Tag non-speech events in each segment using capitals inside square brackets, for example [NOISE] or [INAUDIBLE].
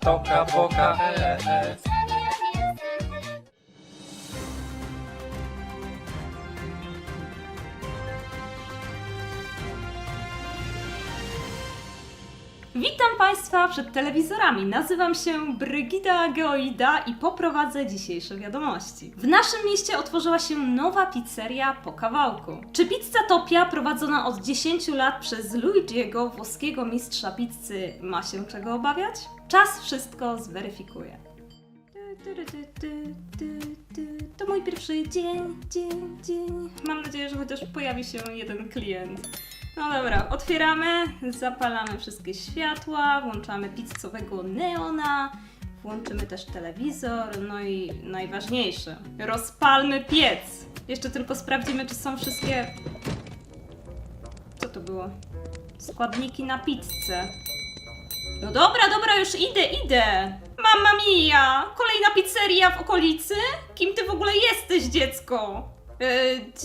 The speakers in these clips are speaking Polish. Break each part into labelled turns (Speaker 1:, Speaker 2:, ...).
Speaker 1: Toka boka e.
Speaker 2: Witam Państwa przed telewizorami. Nazywam się Brygida Geoida i poprowadzę dzisiejsze wiadomości. W naszym mieście otworzyła się nowa pizzeria po kawałku. Czy pizza Topia, prowadzona od 10 lat przez Luigiego, włoskiego mistrza pizzy, ma się czego obawiać? Czas wszystko zweryfikuje. To mój pierwszy dzień, dzień, dzień. Mam nadzieję, że chociaż pojawi się jeden klient. No dobra, otwieramy, zapalamy wszystkie światła, włączamy pizzowego neona, włączymy też telewizor, no i najważniejsze, rozpalmy piec. Jeszcze tylko sprawdzimy, czy są wszystkie... Co to było? Składniki na pizzę. No dobra, dobra, już idę, idę. Mamma mia! Kolejna pizzeria w okolicy? Kim ty w ogóle jesteś, dziecko? E,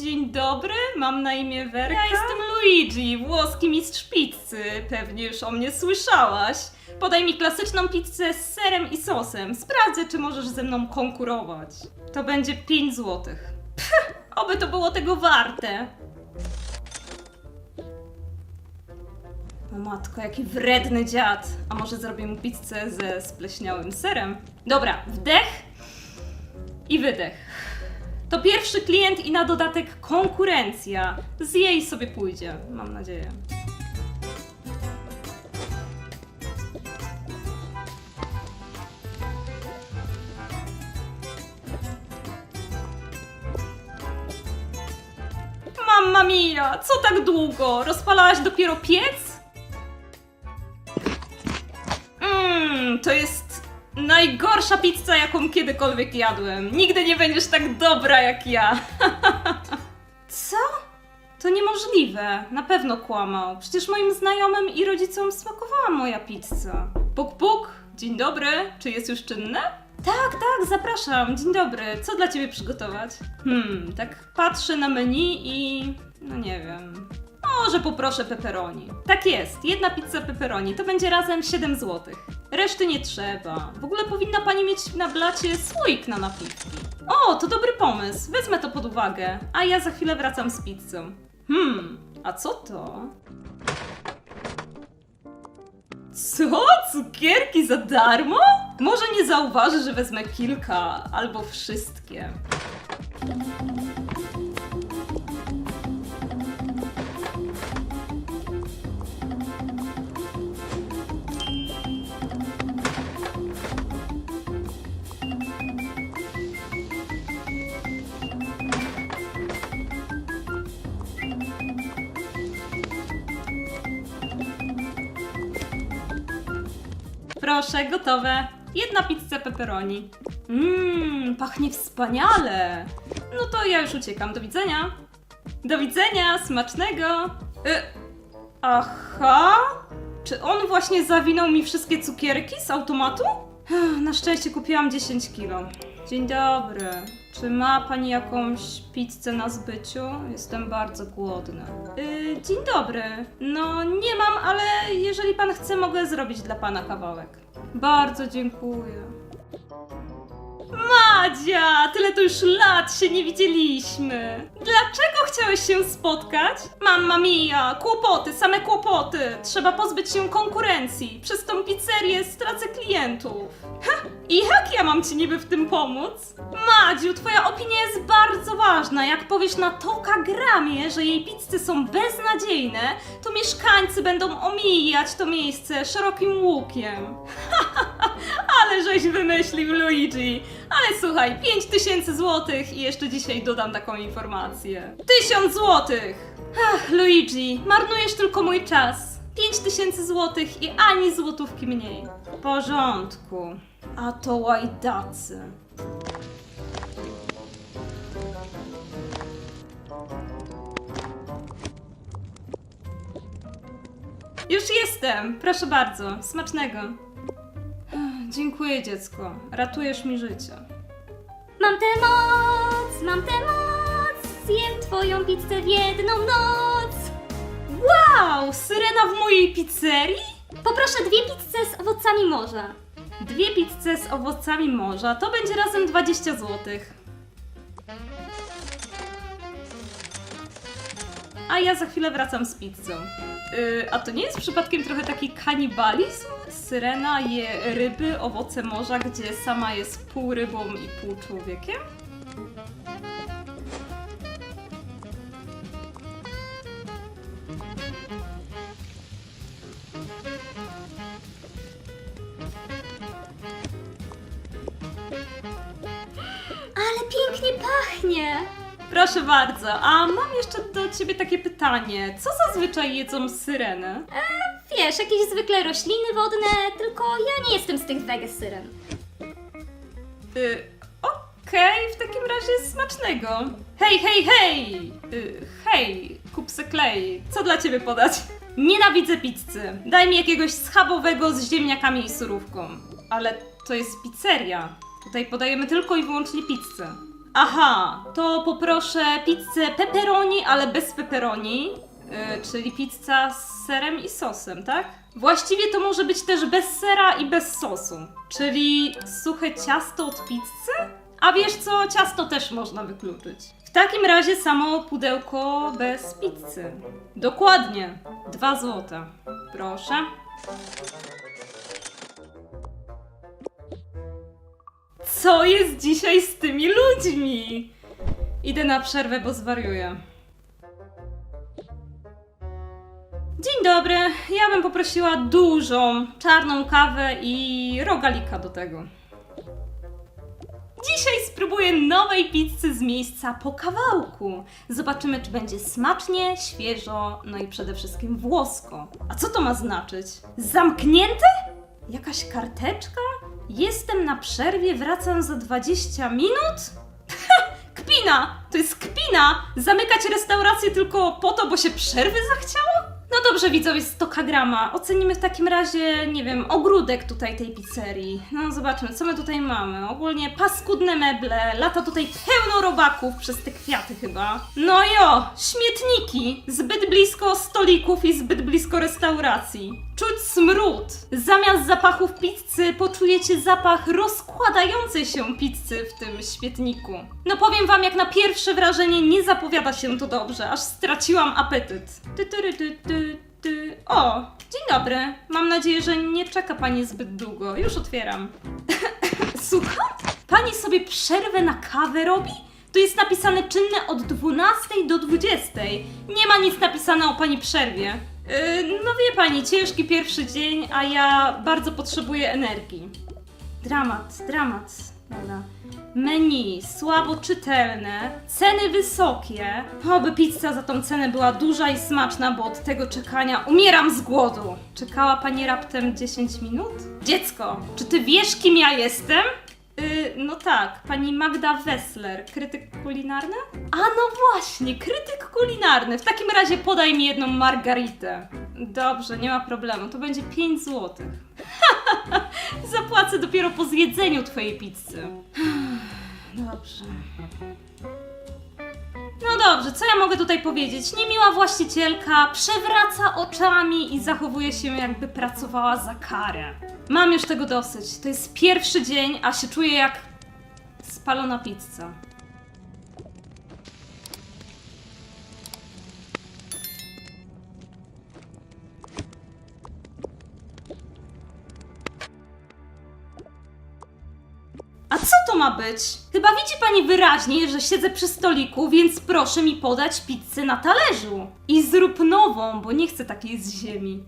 Speaker 2: dzień dobry, mam na imię Werka. Ja jestem Luigi, włoski mistrz pizzy. Pewnie już o mnie słyszałaś. Podaj mi klasyczną pizzę z serem i sosem. Sprawdzę, czy możesz ze mną konkurować. To będzie 5 złotych. Oby to było tego warte. O matko, jaki wredny dziad. A może zrobię mu pizzę ze spleśniałym serem? Dobra, wdech i wydech. To pierwszy klient i na dodatek konkurencja. Z jej sobie pójdzie, mam nadzieję. Mamma mia, co tak długo? Rozpalałaś dopiero piec? To jest najgorsza pizza, jaką kiedykolwiek jadłem. Nigdy nie będziesz tak dobra jak ja. [LAUGHS] Co? To niemożliwe. Na pewno kłamał. Przecież moim znajomym i rodzicom smakowała moja pizza. Puk puk, dzień dobry. Czy jest już czynne? Tak, tak, zapraszam. Dzień dobry. Co dla ciebie przygotować? Hmm, tak patrzę na menu i. no nie wiem. Może poproszę pepperoni. Tak jest, jedna pizza pepperoni to będzie razem 7 zł. Reszty nie trzeba. W ogóle powinna pani mieć na blacie słoik na napitki. O, to dobry pomysł. Wezmę to pod uwagę. A ja za chwilę wracam z pizzą. Hmm, a co to? Co? Cukierki za darmo? Może nie zauważy, że wezmę kilka albo wszystkie. Proszę, gotowe. Jedna pizza pepperoni. Mmm, pachnie wspaniale. No to ja już uciekam. Do widzenia. Do widzenia, smacznego. Y Aha? Czy on właśnie zawinął mi wszystkie cukierki z automatu? Na szczęście kupiłam 10 kilo. Dzień dobry. Czy ma pani jakąś pizzę na zbyciu? Jestem bardzo głodna. Yy, dzień dobry. No nie mam, ale jeżeli pan chce, mogę zrobić dla pana kawałek. Bardzo dziękuję. Madzia, tyle to już lat się nie widzieliśmy. Dlaczego chciałeś się spotkać? Mamma mia, kłopoty, same kłopoty. Trzeba pozbyć się konkurencji. Przez tą pizzerię stracę klientów. Ha, i jak ja mam ci niby w tym pomóc? Madziu, twoja opinia jest bardzo ważna. Jak powiesz na Tokagramie, że jej pizzy są beznadziejne, to mieszkańcy będą omijać to miejsce szerokim łukiem. Ale żeś wymyślił, Luigi. Ale słuchaj, 5000 złotych i jeszcze dzisiaj dodam taką informację. 1000 złotych! Ach, Luigi, marnujesz tylko mój czas. 5000 złotych i ani złotówki mniej. W porządku. A to łajdacy. Już jestem, proszę bardzo, smacznego. Dziękuję, dziecko. Ratujesz mi życie.
Speaker 3: Mam tę moc, mam tę moc, zjem twoją pizzę w jedną noc.
Speaker 2: Wow! Syrena w mojej pizzerii?
Speaker 3: Poproszę dwie pizze z owocami morza.
Speaker 2: Dwie pizze z owocami morza, to będzie razem 20 zł. A ja za chwilę wracam z pizzą. Yy, a to nie jest przypadkiem trochę taki kanibalizm? Syrena je ryby, owoce morza, gdzie sama jest pół rybą i pół człowiekiem?
Speaker 3: Ale pięknie pachnie!
Speaker 2: Proszę bardzo, a mam jeszcze do ciebie takie pytanie. Co zazwyczaj jedzą syreny?
Speaker 3: Wiesz, jakieś zwykle rośliny wodne, tylko ja nie jestem z tych wege syren.
Speaker 2: Y, Okej, w takim razie smacznego. Hej, hej, hej! Y, hej, kupse klej, co dla ciebie podać? Nienawidzę pizzy. Daj mi jakiegoś schabowego z ziemniakami i surówką. Ale to jest pizzeria. Tutaj podajemy tylko i wyłącznie pizzę. Aha, to poproszę pizzę pepperoni, ale bez pepperoni. y, czyli pizza z serem i sosem, tak? Właściwie to może być też bez sera i bez sosu. Czyli suche ciasto od pizzy? A wiesz co, ciasto też można wykluczyć. W takim razie samo pudełko bez pizzy. Dokładnie. Dwa złote. Proszę. Co jest dzisiaj z tymi ludźmi? Idę na przerwę, bo zwariuję. Dzień dobry, ja bym poprosiła dużą czarną kawę i rogalika do tego. Dzisiaj spróbuję nowej pizzy z miejsca po kawałku. Zobaczymy, czy będzie smacznie, świeżo, no i przede wszystkim włosko. A co to ma znaczyć? Zamknięte? Jakaś karteczka? Jestem na przerwie, wracam za 20 minut? [LAUGHS] Kpina! To jest kpina! Zamykać restaurację tylko po to, bo się przerwy zachciało? No dobrze, widzowie, 100 grama. Ocenimy w takim razie, nie wiem, ogródek tutaj tej pizzerii. No zobaczmy, co my tutaj mamy. Ogólnie paskudne meble, lata tutaj pełno robaków przez te kwiaty chyba. No jo, śmietniki, zbyt blisko stolików i zbyt blisko restauracji. Czuć smród. Zamiast zapachów pizzy poczujecie zapach rozkładającej się pizzy w tym świetniku. No powiem wam, jak na pierwsze wrażenie nie zapowiada się to dobrze, aż straciłam apetyt. Ty, ty, ty, ty, ty. O, dzień dobry. Mam nadzieję, że nie czeka pani zbyt długo. Już otwieram. [LAUGHS] Słucham? Pani sobie przerwę na kawę robi? Tu jest napisane czynne od 12 do 20. Nie ma nic napisane o pani przerwie. Yy, no wie pani, ciężki pierwszy dzień, a ja bardzo potrzebuję energii. Dramat, dramat. Dobra. Menu słabo czytelne, ceny wysokie. Oby pizza za tą cenę była duża i smaczna, bo od tego czekania umieram z głodu. Czekała pani raptem 10 minut? Dziecko, czy ty wiesz, kim ja jestem? Yy, no tak, pani Magda Wessler, krytyk kulinarny? A no właśnie, krytyk kulinarny. W takim razie podaj mi jedną margaritę. Dobrze, nie ma problemu, to będzie 5 złotych. [LAUGHS] Zapłacę dopiero po zjedzeniu twojej pizzy. Dobrze. No dobrze, co ja mogę tutaj powiedzieć? Niemiła właścicielka przewraca oczami i zachowuje się jakby pracowała za karę. Mam już tego dosyć. To jest pierwszy dzień, a się czuję jak spalona pizza. Co to ma być? Chyba widzi pani wyraźnie, że siedzę przy stoliku, więc proszę mi podać pizzę na talerzu. I zrób nową, bo nie chcę takiej z ziemi.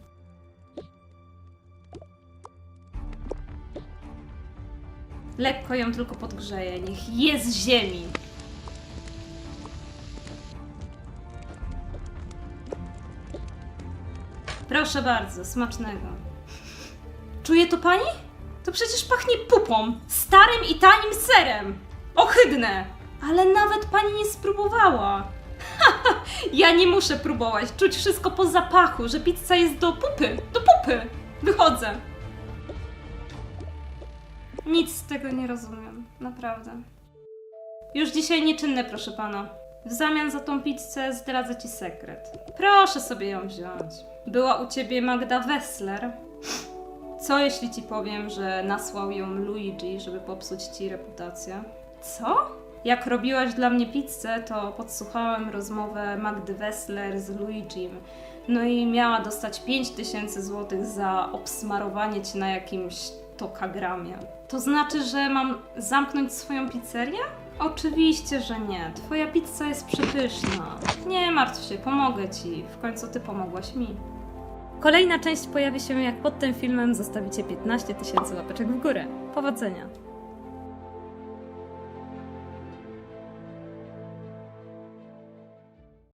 Speaker 2: Lekko ją tylko podgrzeję, niech jest z ziemi. Proszę bardzo, smacznego. Czuje to pani? To przecież pachnie pupą, starym i tanim serem. Ohydne! Ale nawet pani nie spróbowała. [LAUGHS] ja nie muszę próbować, czuć wszystko po zapachu, że pizza jest do pupy, do pupy. Wychodzę. Nic z tego nie rozumiem, naprawdę. Już dzisiaj nieczynne, proszę pana. W zamian za tą pizzę zdradzę ci sekret. Proszę sobie ją wziąć. Była u ciebie Magda Wessler. Co jeśli ci powiem, że nasłał ją Luigi, żeby popsuć ci reputację? Co? Jak robiłaś dla mnie pizzę, to podsłuchałem rozmowę Magdy Wessler z Luigim. No i miała dostać 5000 zł za obsmarowanie cię na jakimś tokagramie. To znaczy, że mam zamknąć swoją pizzerię? Oczywiście, że nie. Twoja pizza jest przepyszna. Nie martw się, pomogę ci. W końcu ty pomogłaś mi. Kolejna część pojawi się jak pod tym filmem zostawicie 15 tysięcy łapeczek w górę. Powodzenia!